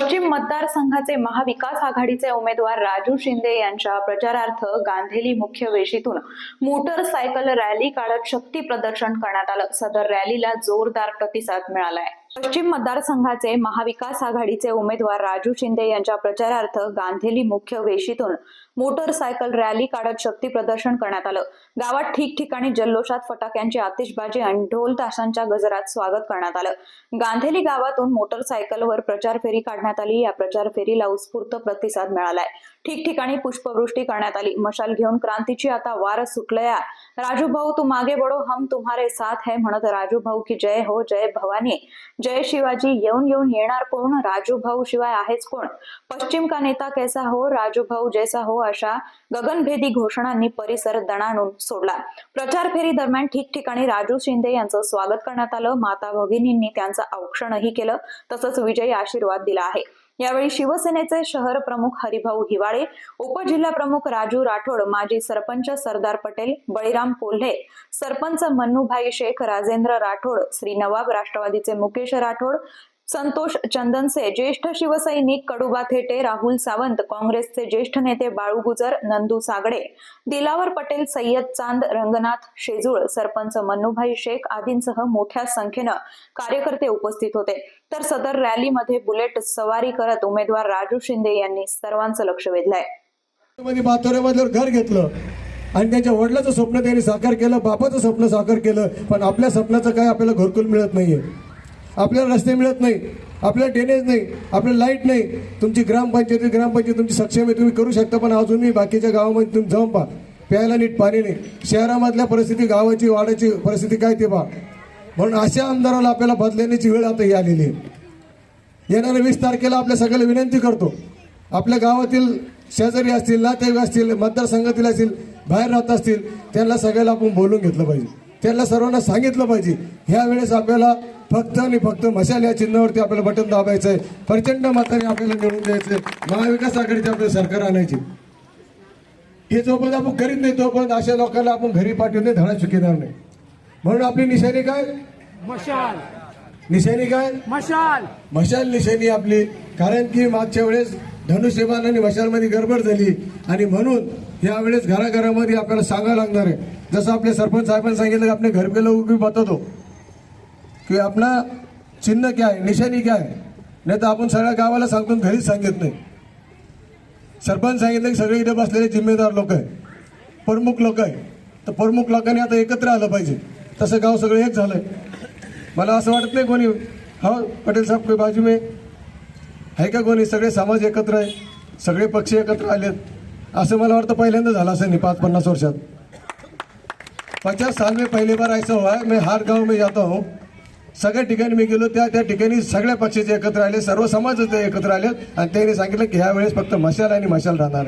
पश्चिम मतदारसंघाचे महाविकास आघाडीचे उमेदवार राजू शिंदे यांच्या प्रचारार्थ गांधेली मुख्य वेशीतून मोटरसायकल रॅली काढत शक्ती प्रदर्शन करण्यात आलं. सदर रॅलीला जोरदार प्रतिसाद मिळालाय. पश्चिम मतदारसंघाचे महाविकास आघाडीचे उमेदवार राजू शिंदे यांच्या प्रचारार्थ गांधेली मुख्य वेशीतून मोटरसायकल रॅली काढत शक्ती प्रदर्शन करण्यात आलं. गावात ठिकठिकाणी जल्लोषात फटाक्यांची आतिषबाजी आणि ढोल ताशांच्या गजरात स्वागत करण्यात आलं. गांधेली गावातून मोटरसायकलवर प्रचार फेरी काढण्यात आली. या प्रचार फेरीला उत्स्फूर्त प्रतिसाद मिळालाय. ठिकठिकाणी पुष्पवृष्टी करण्यात आली. मशाल घेऊन क्रांतीची आता वार सुटलया राजू भाऊ तू मागे बडो हम तुम्हारे साथ है म्हणत राजू भाऊ की जय हो जय भवानी. जय शिवाजी येऊन येऊन येणार कोण? राजू भाऊ शिवाय आहेच कोण? पश्चिम का नेता कैसा हो? राजू भाऊ जैसा हो अशा गगनभेदी घोषणांनी परिसर दणाणून सोडला. प्रचार फेरी दरम्यान ठिकठिकाणी राजू शिंदे यांचं स्वागत करण्यात आलं. माता भगिनींनी त्यांचं औक्षणही केलं. तसंच विजयी आशीर्वाद दिला आहे. यावेळी शिवसेनेचे शहर प्रमुख हरिभाऊ हिवाळे उपजिल्हा प्रमुख राजू राठोड माजी सरपंच सरदार पटेल बळीराम कोल्हे सरपंच मन्नूभाई शेख राजेंद्र राठोड श्री नवाब राष्ट्रवादीचे मुकेश राठोड संतोष चंदनसे ज्येष्ठ शिवसैनिक कडुबा थेटे राहुल सावंत काँग्रेसचे ज्येष्ठ नेते बाळू गुजर नंदू सागडे दिलावर पटेल सय्यद चांद रंगनाथ शेजूळ सरपंच मन्नूभाई शेख आदींसह मोठ्या संख्येनं कार्यकर्ते उपस्थित होते. तर सदर रॅलीमध्ये बुलेट सवारी करत उमेदवार राजू शिंदे यांनी सर्वांचं लक्ष वेधलंय. घर घेतलं. आणि त्यांच्या वडिलाचं स्वप्न त्यांनी साकार केलं बापाचं स्वप्न साकार केलं पण आपल्या स्वप्नाचं काय आपल्याला घरकुल मिळत नाहीये. आपल्याला रस्ते मिळत नाही आपल्याला ड्रेनेज नाही आपल्याला लाइट नाही. तुमची ग्रामपंचायत ग्रामपंचायत तुमची सक्षम आहे तुम्ही करू शकता पण अजूनही बाकीच्या गावामध्ये तुम्ही जाऊन पहा. प्यायला नीट पाणी नाही. शहरामधल्या परिस्थिती गावाची वाड्याची परिस्थिती काय ते पहा. म्हणून अशा आमदाराला आपल्याला बदलण्याची वेळ आता ही आलेली आहे. येणाऱ्या वीस तारखेला आपल्या सगळ्याला विनंती करतो. आपल्या गावातील शेजारी असतील नातेवाईक असतील मतदारसंघातील असतील बाहेर राहत असतील त्यांना सगळ्याला आपण बोलून घेतलं पाहिजे. त्यांना सर्वांना सांगितलं पाहिजे. ह्या वेळेस आपल्याला फक्त आणि फक्त मशाल या चिन्हावरती आपल्याला बटन दाबायचं आहे प्रचंड मताने आपल्याला निवडून द्यायचं आहे महाविकास आघाडीचे आपलं सरकार आणायचे. हे जोपर्यंत आपण करीत नाही तोपर्यंत अशा लोकांना आपण घरी पाठवून नाही धडा चुकीणार नाही. म्हणून आपली निशाणी काय? मशाल. निशाणी काय? मशाल. मशाल निशाणी आपली. कारण की मागच्या वेळेस धनुष्यबाण आणि मशालमध्ये गडबड झाली. आणि म्हणून यावेळेस घराघरामध्ये आपल्याला सांगावं लागणार आहे. जसं आपले सरपंच साहेबांनी सांगितलं की आपले घर पे लोग भी बतवतो की आपला चिन्ह काय आहे निशाणी काय? आहे नाही तर आपण सगळ्या गावाला सांगतो आणि घरीच सांगत नाही. सरपंच सांगितलं की सगळे इथे बसलेले जिम्मेदार लोक आहे प्रमुख लोक आहे तर प्रमुख लोकांनी आता एकत्र आलं पाहिजे. तसं गाव सगळं एक झालं मला असं वाटत नाही कोणी. हो पटेल साहेब बाजू में आहे का कोणी? सगळे समाज एकत्र आहे. सगळे पक्ष एकत्र आलेत. असं मला वाटतं पहिल्यांदा झालं असं नाही पाच पन्नास वर्षात. पचास साल में पहली बार ऐसा हुआ है मैं हर गांव में जाता. हूँ सगळ्या ठिकाणी मी गेलो. त्या त्या ठिकाणी सगळ्या पक्षाचे एकत्र आले. सर्व समाजाचे एकत्र आले आणि त्यांनी सांगितलं की ह्या वेळेस फक्त मशाल आणि मशाल राहणार